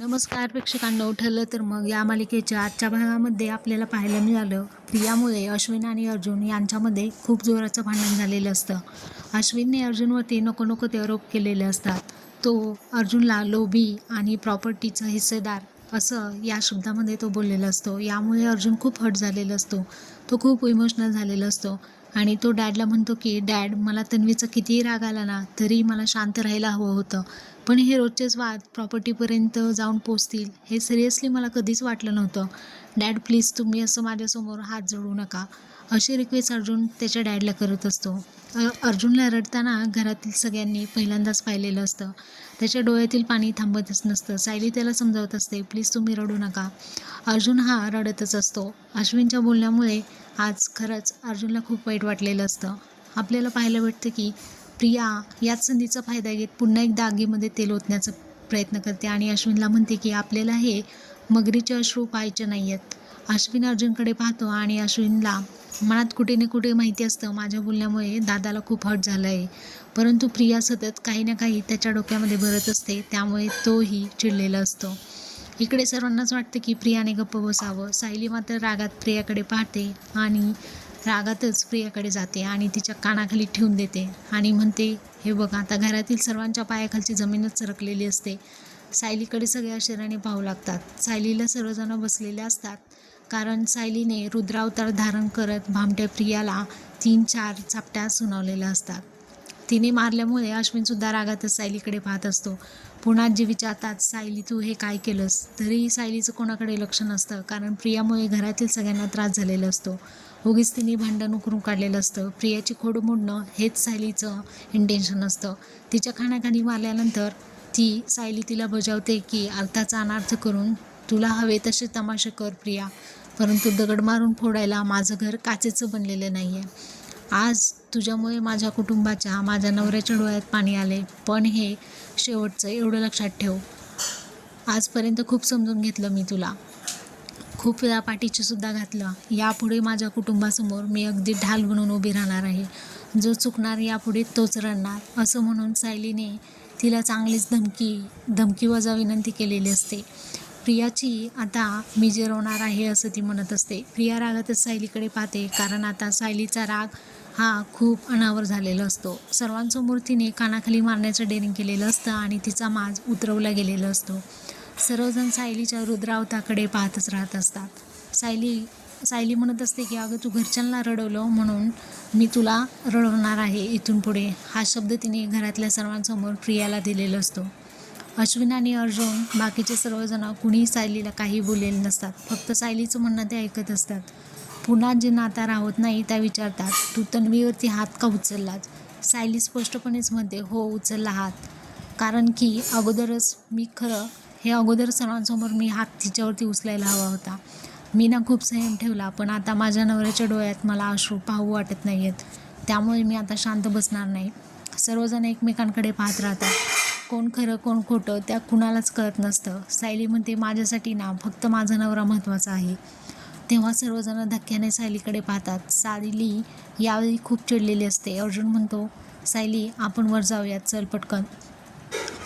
नमस्कार प्रेक्षकांना ठरलं तर मग या मालिकेच्या आजच्या भागामध्ये आपल्याला पाहायला मिळालं प्रियामुळे अश्विन आणि अर्जुन यांच्यामध्ये खूप जोराचं भांडण झालेलं असतं. अश्विनने अर्जुनवरती नको नको ते आरोप केलेले असतात. तो अर्जुनला लोभी आणि प्रॉपर्टीचा हिस्सेदार असं या शब्दामध्ये तो बोललेला असतो. यामुळे अर्जुन खूप हट झालेला असतो. तो खूप इमोशनल झालेला असतो. आणि तो डॅडला म्हणतो की डॅड मला तन्वीचा कितीही राग आला ना तरी मला शांत राहायला हवं होतं. पण हे रोजचेच वाद प्रॉपर्टीपर्यंत जाऊन पोचतील हे सिरियसली मला कधीच वाटलं नव्हतं. डॅड प्लीज तुम्ही असं माझ्यासमोर हात जोडू नका. अशी रिक्वेस्ट अर्जुन त्याच्या डॅडला करत असतो. अर्जुनला रडताना घरातील सगळ्यांनी पहिल्यांदाच पाहिलेलं असतं. त्याच्या डोळ्यातील पाणी थांबतच नसतं. सायली त्याला समजावत असते प्लीज तुम्ही रडू नका. अर्जुन हा रडतच असतो. अश्विनच्या बोलण्यामुळे आज खरंच अर्जुनला खूप वाईट वाटलेलं असतं. आपल्याला पाहायला भेटतं की प्रिया याच संधीचा फायदा घेत पुन्हा एकदा आगीमध्ये तेल ओतण्याचा प्रयत्न करते आणि अश्विनला म्हणते की आपल्याला हे मगरीचे अश्रू पाहायचे नाही आहेत अश्विन अर्जुनकडे पाहतो आणि अश्विनला मनात कुठे ना कुठे माहिती असतं. माझ्या बोलण्यामुळे दादाला खूप हट झालं आहे परंतु प्रिया सतत काही ना काही त्याच्या डोक्यामध्ये भरत असते. त्यामुळे तोही चिडलेला असतो. इकडे सर्वांनाच वाटतं की प्रियाने गप्प बसावं. सायली मात्र रागात प्रियाकडे पाहते आणि रागातच प्रियाकडे जाते आणि तिच्या कानाखाली ठेवून देते. आणि म्हणते हे बघ आता घरातील सर्वांच्या पायाखालची जमीनच सरकलेली असते. सायलीकडे सगळ्या आश्चर्याने पाहू लागतात. सायलीला सर्वजण बसलेले असतात. कारण सायलीने रुद्रावतार धारण करत भामट्या प्रियाला तीन चार चापट्या सुनावलेल्या असतात. तिने मारल्यामुळे अश्विनसुद्धा रागातच सायलीकडे पाहत असतो. पुन्हा जे विचारतात सायली तू हे काय केलंस? तरीही सायलीचं कोणाकडे लक्ष नसतं कारण प्रियामुळे घरातील सगळ्यांना त्रास झालेला असतो. उगीच तिने भांडण उकरून काढलेलं असतं. प्रियाची खोड मोडणं हेच सायलीचं इंटेन्शन असतं. तिच्या खाण्याखाणी मारल्यानंतर ती सायली तिला बजावते की अर्थाचा अनार्थ करून तुला हवे तसे तमाशे कर प्रिया. परंतु दगड मारून फोडायला माझं घर काचेचं बनलेलं नाही आहे आज तुझ्यामुळे माझ्या कुटुंबाच्या माझ्या नवऱ्याच्या डोळ्यात पाणी आले. पण हे शेवटचं एवढं लक्षात ठेव. आजपर्यंत खूप समजून घेतलं मी तुला. खूप वेळा पाठीची सुद्धा घातलं. यापुढे माझ्या कुटुंबासमोर मी अगदी ढाल बनून उभी राहणार आहे. जो चुकणार यापुढे तोच रडणार. असं म्हणून सायलीने तिला चांगलीच धमकी धमकी वजा विनंती केलेली असते. प्रियाची आता मी जिरवणार आहे असं ती म्हणत असते. प्रिया रागातच सायलीकडे पाहते. कारण आता सायलीचा राग हा खूप अनावर झालेला असतो. सर्वांसमोर तिने कानाखाली मारण्याचं डेअरिंग केलेलं असतं आणि तिचा माज उतरवला गेलेला असतो. सर्वजण सायलीच्या रुद्रावताकडे पाहतच राहत असतात. सायली सायली म्हणत असते की अगं तू घरच्यांना रडवलं म्हणून मी तुला रडवणार आहे इथून पुढे. हा शब्द तिने घरातल्या सर्वांसमोर प्रियाला दिलेला असतो. अश्विन आणि अर्जुन बाकीचे सर्वजण कुणीही सायलीला काही बोलेले नसतात. फक्त सायलीचं म्हणणं ते ऐकत असतात. पुन्हा जे नाता राहत नाही त्या विचारतात तू तन्वीवरती हात का उचललात सायली स्पष्टपणेच म्हणते हो उचलला हात. कारण की अगोदरच मी खरं हे अगोदर सर्वांसमोर मी हात तिच्यावरती उचलायला हवा होता. मी ना खूप संयम ठेवला पण आता माझ्या नवऱ्याच्या डोळ्यात मला अश्रू पाहू वाटत नाही आहेत त्यामुळे मी आता शांत बसणार नाही. सर्वजण एकमेकांकडे पाहत राहतात. कोण खरं कोण खोटं त्या कुणालाच कळत नसतं. सायली म्हणते माझ्यासाठी ना फक्त माझा नवरा महत्त्वाचा आहे. तेव्हा सर्वजण धक्क्याने सायलीकडे पाहतात. सायली यावेळी खूप चिडलेली असते. अर्जुन म्हणतो सायली आपण वर जाऊयात. चल पटकन.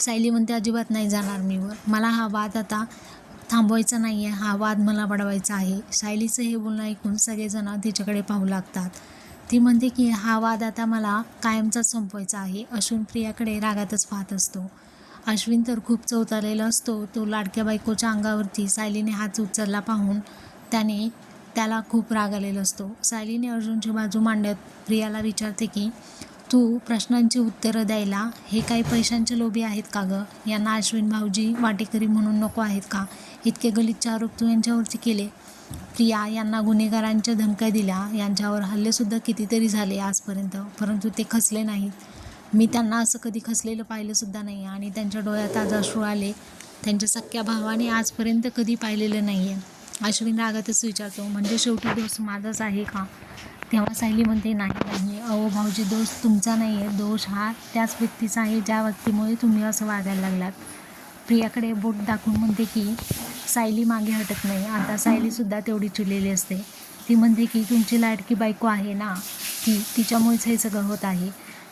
सायली म्हणते अजिबात नाही जाणार मी वर. मला हा वाद आता थांबवायचा नाही आहे हा वाद मला वाढवायचा आहे. सायलीचं हे बोलणं ऐकून सगळेजण तिच्याकडे पाहू लागतात. ती म्हणते की हा वाद आता मला कायमचाच संपवायचा आहे. अश्विन प्रियाकडे रागातच पाहत असतो. अश्विन तर खूप चौतारलेला असतो. तो लाडक्या बायकोच्या अंगावरती सायलीने हात उचलला पाहून त्याने त्याला खूप राग आलेला असतो. सायलीने अर्जुनची बाजू मांडत प्रियाला विचारते की तू प्रश्नांची उत्तरं द्यायला हे काही पैशांचे लोभी आहेत का गं? यांना अश्विन भाऊजी वाटेकरी म्हणून नको आहेत का? इतके गलिच्छ आरोप तू यांच्यावरती केले. प्रिया यांना गुन्हेगारांच्या धमक्या दिल्या. यांच्यावर हल्लेसुद्धा कितीतरी झाले आजपर्यंत परंतु ते खचले नाहीत. मी त्यांना असं कधी खचलेलं पाहिलंसुद्धा नाही आणि त्यांच्या डोळ्यात आज अश्रू आले. त्यांच्या सख्या भावाने आजपर्यंत कधी पाहिलेलं नाही आहे अश्विन रागातच विचारतो म्हणजे शेवटी दोष माझाच आहे का? तेव्हा सायली म्हणते नाही नाही. अहो भाऊजी दोष तुमचा नाही आहे दोष हा त्याच व्यक्तीचा आहे ज्या व्यक्तीमुळे तुम्ही असं वागायला लागलात. प्रियाकडे बोट दाखवून म्हणते की सायली मागे हटत नाही. आता सायलीसुद्धा तेवढी चिडलेली असते. ती म्हणते की तुमची लाडकी बायको आहे ना ती तिच्यामुळेच हे सगळं होत आहे.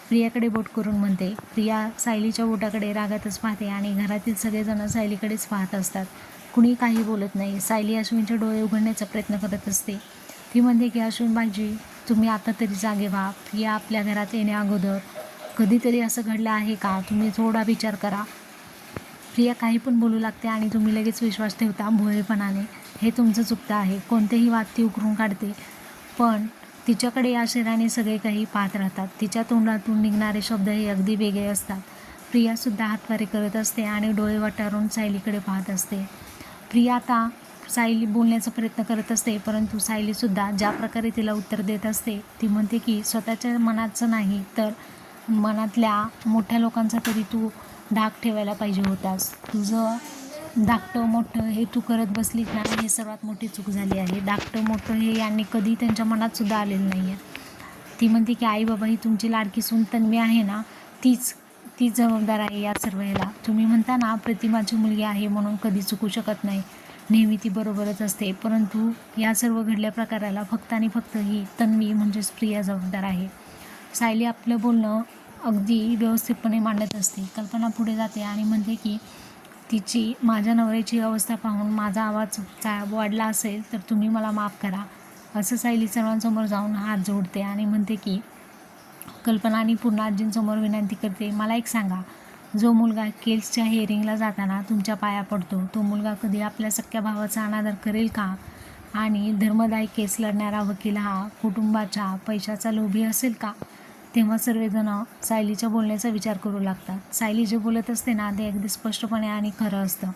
प्रियाकडे बोट करून म्हणते प्रिया सायलीच्या बोटाकडे रागातच पाहते आणि घरातील सगळेजण सायलीकडेच पाहत असतात. कुणी काही बोलत नाही. सायली अश्विनचे डोळे उघडण्याचा प्रयत्न करत असते. ती म्हणते की अश्विन बाजी तुम्ही आता तरी जागे व्हा. प्रिया आपल्या घरात येण्या अगोदर कधीतरी असं घडलं आहे का? तुम्ही थोडा विचार करा. प्रिया काही पण बोलू लागते आणि तुम्ही लगेच विश्वास ठेवता भोळेपणाने. हे तुमचं चुकतं आहे. कोणतेही वाद ती उकरून काढते. पण तिच्याकडे या शरीराने सगळे काही पाहत राहतात. तिच्या तोंडातून निघणारे शब्द हे अगदी वेगळे असतात. प्रियासुद्धा हातवारे करत असते आणि डोळे वाटारून सायलीकडे पाहत असते. प्रिया आता सायली बोलण्याचा प्रयत्न करत असते परंतु सायलीसुद्धा ज्या प्रकारे तिला उत्तर देत असते ती म्हणते की स्वतःच्या मनाचं नाही तर मनातल्या मोठ्या लोकांचा तरी तू धाक ठेवायला पाहिजे होतास. तुझं धाकटं मोठं हे तू करत बसलीस ना हे सर्वात मोठी चूक झाली आहे. धाकटं मोठं हे यांनी कधी त्यांच्या मनातसुद्धा आलेलं नाही आहे ती म्हणते की आई बाबा ही तुमची लाडकी सून तन्वी आहे ना तीच ती जबाबदार आहे या सर्व याला. तुम्ही म्हणता ना प्रतिमाची मुलगी आहे म्हणून कधी चुकू शकत नाही. नेहमी ती बरोबरच असते. परंतु या सर्व घडल्या प्रकाराला फक्त आणि फक्त ही तन्वी म्हणजेच प्रिया जबाबदार आहे. सायली आपलं बोलणं अगदी व्यवस्थितपणे मांडत असते. कल्पना पुढे जाते आणि म्हणते की तिची माझ्या नवऱ्याची अवस्था पाहून माझा आवाज चा वाढला असेल तर तुम्ही मला माफ करा. असं सायली सर्वांसमोर जाऊन हात जोडते आणि म्हणते की कल्पना आणि पूर्ण आजींसमोर विनंती करते. मला एक सांगा जो मुलगा केल्सच्या हेअरिंगला जाताना तुमच्या पाया पडतो तो मुलगा कधी आपल्या सख्या भावाचा अनादर करेल का? आणि धर्मदायी केस लढणारा वकील हा कुटुंबाच्या पैशाचा लोभी असेल का? तेव्हा सर्वजण सायलीच्या बोलण्याचा विचार करू लागतात. सायली जे बोलत असते ना ते अगदी स्पष्टपणे आणि खरं असतं.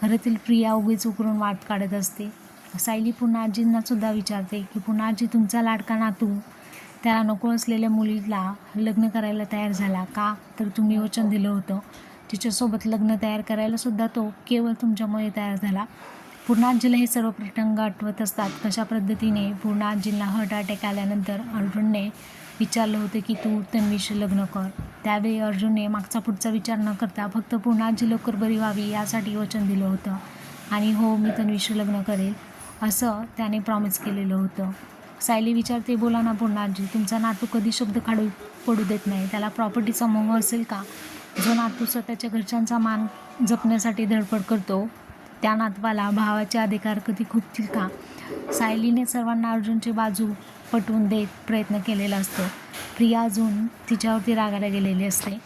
खरंतील प्रिया उगीच उकरून वाट काढत असते. सायली पुन्हा आजींनासुद्धा विचारते की पुन्हा आजी तुमचा लाडका नातू त्याला नको असलेल्या मुलीला लग्न करायला तयार झाला का? तर तुम्ही वचन दिलं होतं. तिच्यासोबत लग्न तयार करायलासुद्धा तो केवळ तुमच्यामुळे तयार झाला. पूर्णाजीला हे सर्व प्रसंग आठवत असतात. कशा पद्धतीने पूर्ण आजींना हार्ट अटॅक आल्यानंतर अर्जुनने विचारलं होतं की तू तन्वीशी लग्न कर. त्यावेळी अर्जुनने मागचा पुढचा विचार न करता फक्त पूर्णाजी लवकर बरी व्हावी यासाठी वचन दिलं होतं. आणि हो मी तन्वीशी लग्न करेल असं त्याने प्रॉमिस केलेलं होतं. सायली विचारते बोला ना पूर्ण आजी तुमचा नातू कधी शब्द काढू पडू देत नाही. त्याला प्रॉपर्टीचा मोह असेल का? जो नातू स्वतःच्या घरच्यांचा मान जपण्यासाठी धडपड करतो त्या नातवाला भावाचे अधिकार कधी खुपतील का? सायलीने सर्वांना अर्जुनची बाजू पटवून देत प्रयत्न केलेला असतो. प्रिया अजून तिच्यावरती रागायला गेलेली असते.